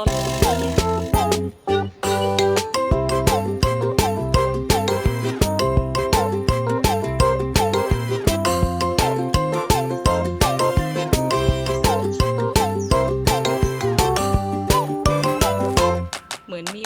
้นเหมือนมี